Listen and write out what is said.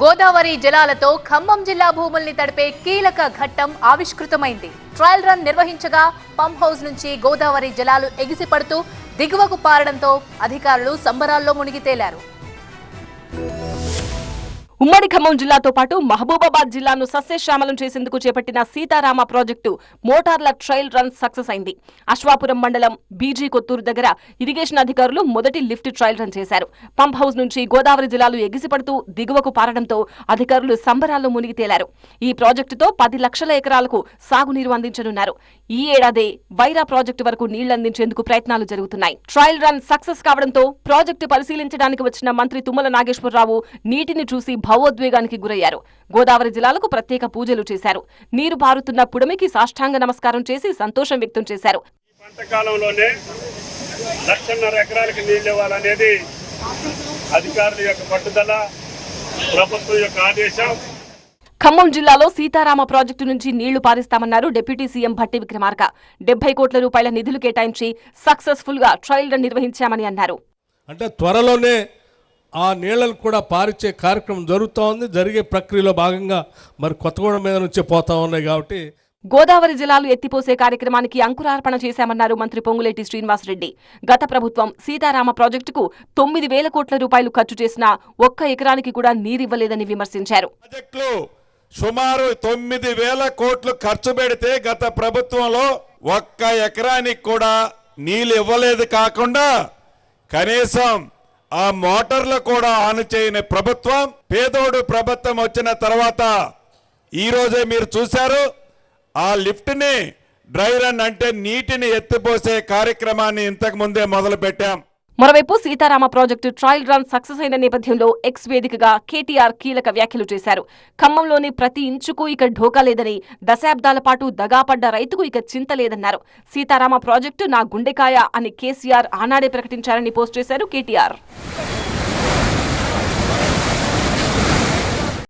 గోదావరి జలాలతో ఖమ్మం జిల్లా భూముల్ని తడిపే కీలక ఘట్టం ఆవిష్కృతమైంది. ట్రయల్ రన్ నిర్వహించగా పంప్ హౌస్ నుంచి గోదావరి జలాలు ఎగిసిపడుతూ దిగువకు పారడంతో అధికారులు సంబరాల్లో మునిగి తేలారు. ఉమ్మడి ఖమ్మం జిల్లాతో పాటు మహబూబాబాద్ జిల్లాను సస్యశ్యామలం చేసేందుకు చేపట్టిన సీతారామ ప్రాజెక్టు మోటార్ల ట్రయల్ రన్ సక్సెస్ అయింది. అశ్వాపురం మండలం బీజీ కొత్తూరు దగ్గర ఇరిగేషన్ అధికారులు మొదటి లిఫ్ట్ ట్రయల్ రన్ చేశారు. పంప్ హౌస్ నుంచి గోదావరి జిల్లాలు ఎగిసిపడుతూ దిగువకు పారడంతో అధికారులు సంబరాల్లో మునిగి తేలారు. ఈ ప్రాజెక్టుతో పది లక్షల ఎకరాలకు సాగునీరు అందించనున్నారు. ఈ ఏడాది వైరా ప్రాజెక్టు వరకు నీళ్ళందించేందుకు ప్రయత్నాలు జరుగుతున్నాయి. ట్రయల్ రన్ సక్సెస్ కావడంతో ప్రాజెక్టు పరిశీలించడానికి వచ్చిన మంత్రి తుమ్మల నాగేశ్వరరావు నీటిని చూసి భావోద్వేగానికి గురయ్యారు. గోదావరి జిల్లాలకు ప్రత్యేక పూజలు చేశారు. నీరు పారుతున్న పుడమికి సాష్టాంగ నమస్కారం చేసి సంతోషం వ్యక్తం చేశారు. లక్షన్నర నీళ్ళు ఇవ్వాలనేది అధికారుల యొక్క పట్టుదల ప్రభుత్వం యొక్క ఆదేశం. ఖమ్మం జిల్లాలో సీతారామ ప్రాజెక్టు నుంచి నీళ్ళు పారిస్తామన్నారు డిప్యూటీ సీఎం భట్టి విక్రమార్క. డెబ్బై కోట్ల రూపాయల నిధులు కేటాయించి సక్సెస్ఫుల్గా ట్రయల్ రన్ నిర్వహించామని అన్నారు. అంటే త్వరలోనే ఆ నీళ్ళను కూడా పారిచ్చే కార్యక్రమం జరుగుతూ ఉంది జరిగే ప్రక్రియలో భాగంగా మరి కొత్తగూడెం మీద నుంచి పోతా ఉన్నాయి కాబట్టి గోదావరి జలాలు ఎత్తిపోసే కార్యక్రమానికి అంకురార్పణ చేశామన్నారు మంత్రి పొంగులేటి శ్రీనివాసరెడ్డి. గత ప్రభుత్వం సీతారామ ప్రాజెక్టుకు తొమ్మిది వేల కోట్ల రూపాయలు ఖర్చు చేసినా ఒక్క ఎకరానికి కూడా నీరివ్వలేదని విమర్శించారు. సుమారు తొమ్మిది వేల కోట్లు ఖర్చు పెడితే గత ప్రభుత్వంలో ఒక్క ఎకరానికి కూడా నీళ్ళు ఇవ్వలేదు కాకుండా కనీసం ఆ మోటార్లు కూడా ఆన్ చేయని ప్రభుత్వం పేదోడు ప్రభుత్వం వచ్చిన తర్వాత ఈరోజే మీరు చూశారు ఆ లిఫ్ట్ని డ్రై రన్ అంటే నీటిని ఎత్తిపోసే కార్యక్రమాన్ని ఇంతకు ముందే మొదలుపెట్టాం. మరోవైపు Sitarama project trial run success అయిన నేపథ్యంలో ఎక్స్ వేదికగా కేటీఆర్ కీలక వ్యాఖ్యలు చేశారు. ఖమ్మంలోని ప్రతి ఇంచుకు ఇక ఢోకా లేదని దశాబ్దాల పాటు దగాపడ్డ రైతుకు ఇక చింత లేదన్నారు. సీతారామ ప్రాజెక్టు నా గుండెకాయ అని కేసీఆర్ ఆనాడే ప్రకటించారని పోస్ట్ చేశారు కేటీఆర్.